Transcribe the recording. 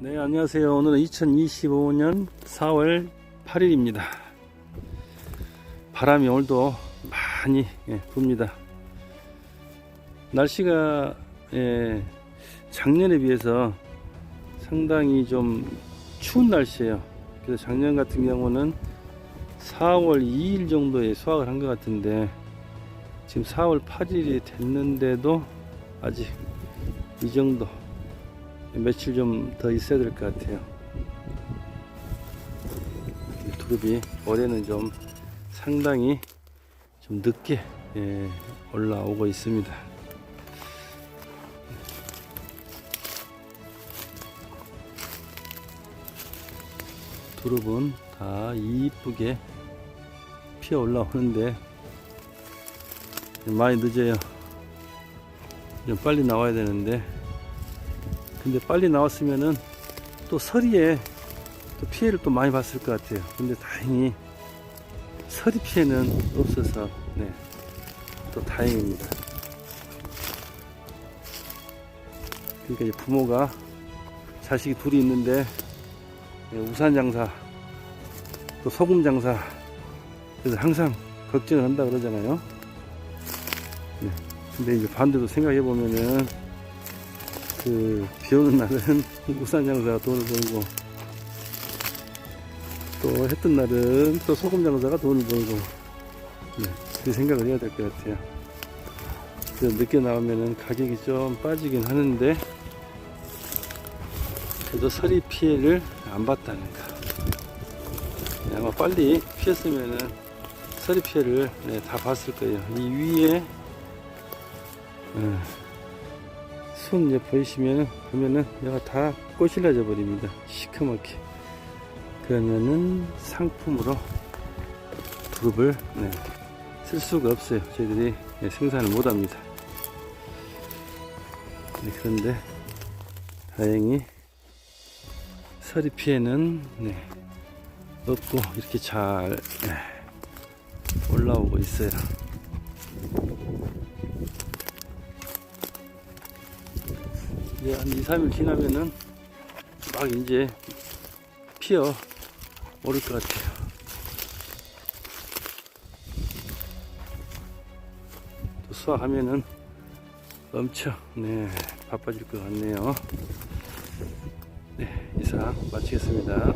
네, 안녕하세요. 오늘은 2025년 4월 8일입니다. 바람이 오늘도 많이 예, 붑니다. 날씨가 예, 작년에 비해서 상당히 좀 추운 날씨예요. 그래서 작년 같은 경우는 4월 2일 정도에 수확을 한 것 같은데 지금 4월 8일이 됐는데도 아직 이 정도 며칠 좀 더 있어야 될 것 같아요. 이 두릅이 올해는 좀 상당히 좀 늦게 예, 올라오고 있습니다. 두릅은 다 이쁘게 피어 올라오는데 많이 늦어요. 좀 빨리 나와야 되는데 근데 빨리 나왔으면은 또 서리에 또 피해를 또 많이 봤을 것 같아요. 근데 다행히 서리 피해는 없어서 네, 또 다행입니다. 그러니까 부모가 자식이 둘이 있는데 예, 우산 장사 또 소금 장사 그래서 항상 걱정을 한다 그러잖아요. 네, 근데 이제 반대로 생각해 보면은 그, 비 오는 날은 우산 장사가 돈을 벌고, 또 했던 날은 또 소금 장사가 돈을 벌고, 네, 그 생각을 해야 될 것 같아요. 늦게 나오면은 가격이 좀 빠지긴 하는데, 그래도 서리 피해를 안 봤다는 거. 네, 아마 빨리 피했으면은 서리 피해를 네, 다 봤을 거예요. 이 위에, 음, 손 이제 보이시면 보면은 얘가 다 꼬실라져 버립니다. 시커멓게. 그러면은 상품으로 두릅을 네, 쓸 수가 없어요. 저희들이 네, 생산을 못 합니다. 네, 그런데 다행히 서리 피해는 네, 없고 이렇게 잘 네, 올라오고 있어요. 이제 한 2, 3일 지나면은 막 이제 피어 오를 것 같아요. 또 수확하면은 엄청 네 바빠질 것 같네요. 네 이상 마치겠습니다.